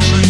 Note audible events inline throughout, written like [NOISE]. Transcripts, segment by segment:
person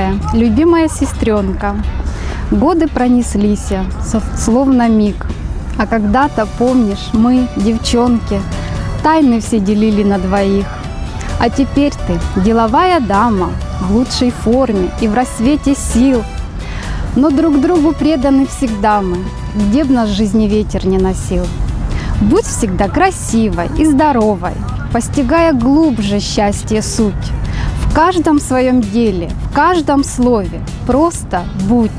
Милая, любимая сестренка, годы пронеслись, словно миг. А когда-то, помнишь, мы, девчонки, тайны все делили на двоих. А теперь ты деловая дама в лучшей форме и в рассвете сил. Но друг другу преданы всегда мы, где б нас жизни ветер не носил. Будь всегда красивой и здоровой, постигая глубже счастье суть. В каждом своем деле, в каждом слове просто будь.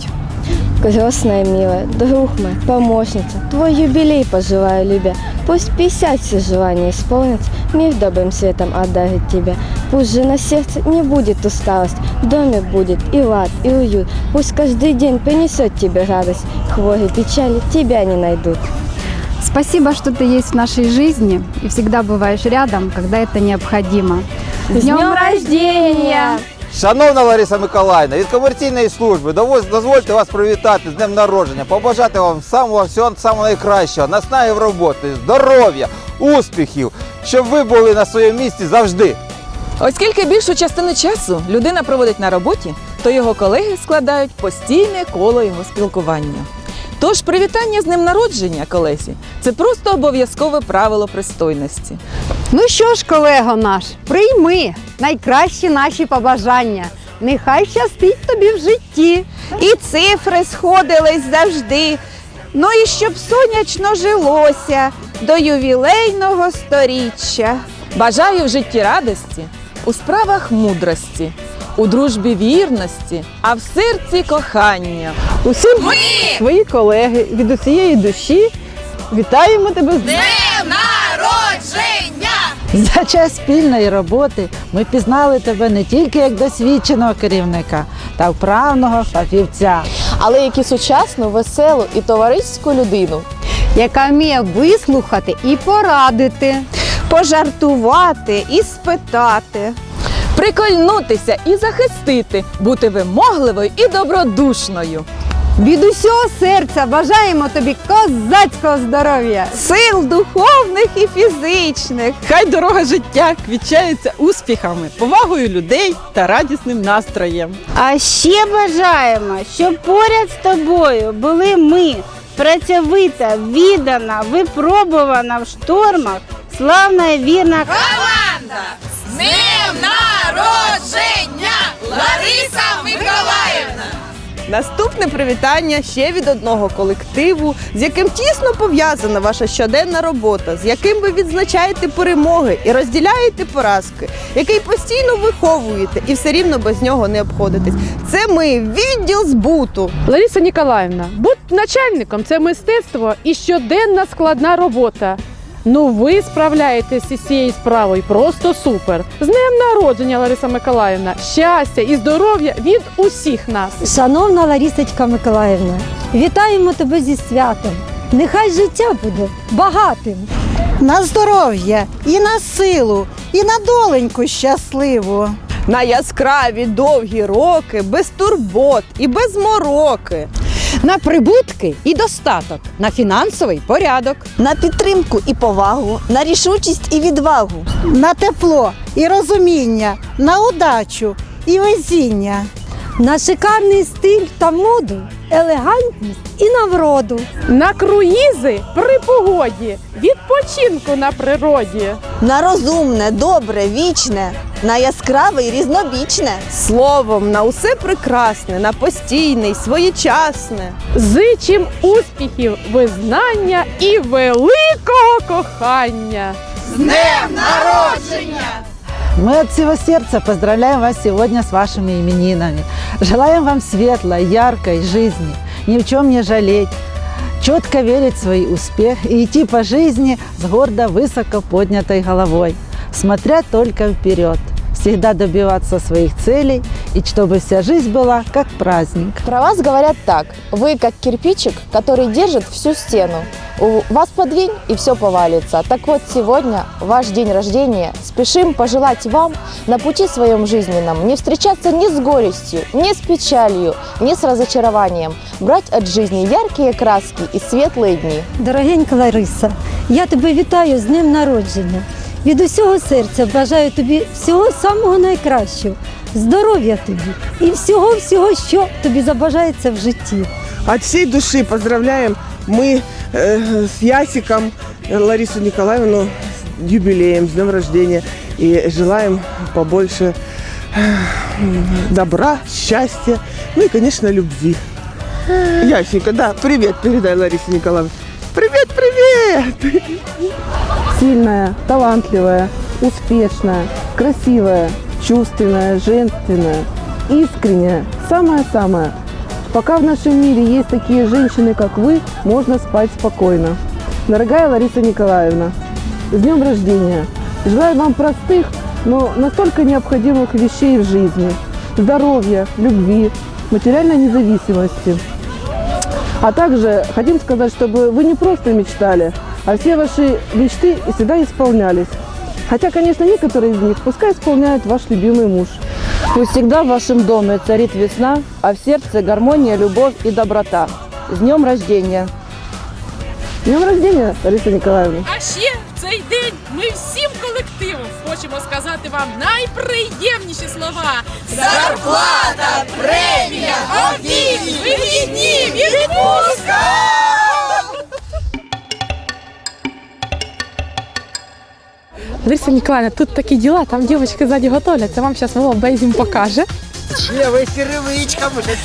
Крестная милая, друг мой, помощница, твой юбилей пожелаю, любя. Пусть 50 все желания исполнится, мир добрым светом одарит тебя. Пусть же на сердце не будет усталость, в доме будет и лад, и уют. Пусть каждый день принесет тебе радость, хвори печали тебя не найдут. Спасибо, что ты есть в нашей жизни и всегда бываешь рядом, когда это необходимо. С днем рождения! Шановна Лариса Миколаївна, від комерційної служби довоз- дозвольте вас привітати з днем народження, побажати вам самого всього самого найкращого, наснаги в роботі, здоров'я, успіхів, щоб ви були на своєму місці завжди. Оскільки більшу частину часу людина проводить на роботі, то його колеги складають постійне коло його спілкування. Тож привітання з ним народження колесі це просто обов'язкове правило пристойності. Ну що ж, колего наш, прийми найкращі наші побажання. Нехай щастить тобі в житті. І цифри сходились завжди. Ну і щоб сонячно жилося до ювілейного сторіччя. Бажаю в житті радості, у справах мудрості, у дружбі вірності, а в серці кохання. Усі твої колеги від усієї душі вітаємо тебе з Днем народження! [LAUGHS] За час спільної роботи ми пізнали тебе не тільки як досвідченого керівника та вправного фахівця. Але як і сучасну, веселу і товариську людину. яка вміє вислухати і порадити. Пожартувати і спитати. Прикольнутися і захистити, бути вимогливою і добродушною. Від усього серця бажаємо тобі козацького здоров'я. Сил духовних і фізичних. Хай дорога життя квічається успіхами, повагою людей та радісним настроєм. А ще бажаємо, щоб поряд з тобою були ми, працьовита, віддана, випробувана в штормах, славна і вірна Наступне привітання ще від одного колективу, з яким тісно пов'язана ваша щоденна робота, з яким ви відзначаєте перемоги і розділяєте поразки, який постійно виховуєте і все рівно без нього не обходитесь. Це ми відділ збуту. Лариса Ніколаївна, бути начальником це мистецтво і щоденна складна робота. Ну, ви справляєтесь із цією справою просто супер. З днем народження, Лариса Миколаївна, щастя і здоров'я від усіх нас. Шановна Ларісочка Миколаївна, вітаємо тебе зі святом. Нехай життя буде багатим. На здоров'я і на силу, і на доленьку щасливу. На яскраві довгі роки, без турбот і без мороки. На прибутки і достаток, на фінансовий порядок. На підтримку і повагу, на рішучість і відвагу. На тепло і розуміння, на удачу і везіння. На шикарний стиль та моду, елегантність і на вроду. На круїзи при погоді, відпочинку на природі. На розумне, добре, вічне, на яскраве і різнобічне. Словом, на усе прекрасне, на постійне й своєчасне. Зичим успіхів, визнання і великого кохання. С днем народження! Мы от всего сердца поздравляем вас сегодня с вашими именинами. Желаем вам светлой, яркой жизни, ни в чем не жалеть, четко верить в свой успех и идти по жизни с гордо высоко поднятой головой, смотря только вперед, всегда добиваться своих целей и чтобы вся жизнь была как праздник. Про вас говорят так. Вы как кирпичик, который держит всю стену. У вас подвинь, и все повалится. Так вот, сегодня ваш день рождения. Спешим пожелать вам на пути своем жизненном не встречаться ни с горестью, ни с печалью, ни с разочарованием. Брать от жизни яркие краски и светлые дни. Дорогенька Лариса, я тебе вітаю з днем народження. Від усього серця бажаю тобі всього самого найкращого, здоров'я тобі і всього, всього, що тобі забажається в житті. От всей души поздравляем мы э, с Ясиком э, Ларису Николаевну с юбилеем, с днем рождения. И желаем побольше э, добра, счастья, ну и, конечно, любви. Ясенька, да, привет, передай Ларисе Николаевне. Привет! Сильная, талантливая, успешная, красивая, чувственная, женственная, искренняя, самое-самое. Пока в нашем мире есть такие женщины, как вы, можно спать спокойно. Дорогая Лариса Николаевна, с днем рождения! Желаю вам простых, но настолько необходимых вещей в жизни. Здоровья, любви, материальной независимости. А также хотим сказать, чтобы вы не просто мечтали, а все ваши мечты всегда исполнялись. Хотя, конечно, некоторые из них пускай исполняет ваш любимый муж. Пусть всегда в вашем доме царит весна, а в сердце гармония, любовь и доброта. С днем рождения! С днем рождения, Лариса Николаевна! А ще в цей день ми всім колективом хочемо сказати вам найприємніші слова. Зарплата, премія, обід, вихідні, відпустка! Лариса Николаевна, тут такие дела, там девочки сзади готовятся, вам сейчас Вова Бейзим покажет.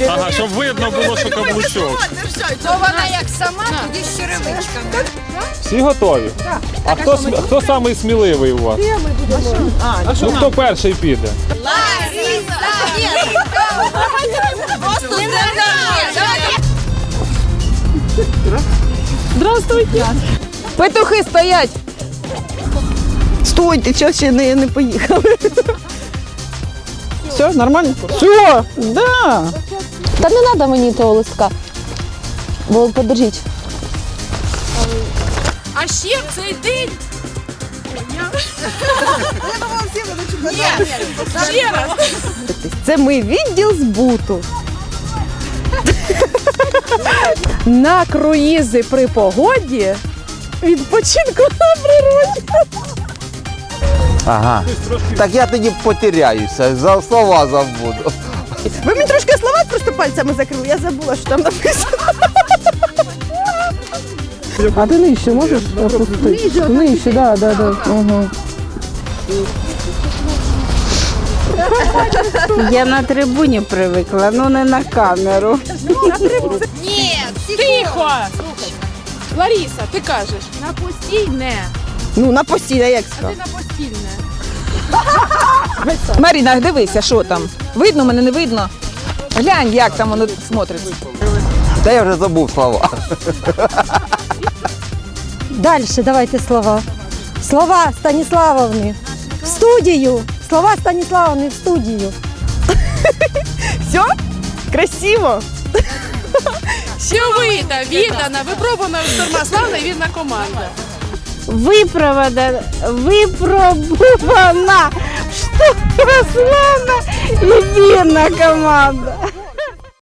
Ага, щоб видно було, що каблучок. Всі готові? А хто, см- хто самий сміливий у вас? Ну хто перший піде? Здравствуйте! Петухи стоять! Стойте, чого ще не, не поїхали? Все, нормально? Все, да. Та не треба мені того листка. Бо подержіть. А ще в цей день. Ще раз. Це ми відділ збуту. На круїзи при погоді відпочинку на природі. Ага. Так я тоді потеряюся, за слова забуду. Ви мені трошки слова просто пальцями закрили, я забула, що там написано. А ты нижче можешь опустить? Нижче, да, да, да. Угу. Я на трибуні привикла, ну не на камеру. Ні, тихо. Лариса, ти кажеш, на постійне. Ну, на постійне, як А сказав. ти на постільне. [LAUGHS] Маріна, дивися, що там. Видно, мене не видно. Глянь, як там воно смотриться. Та я вже забув слова. Далі давайте слова. Слова Станіславовни в студію. Слова Станіславовни в студію. [LAUGHS] Все? Красиво. Щовита, віддана, випробувана шторма, славна і вірна команда. Випровода, випробувана, що славна і Вина команда.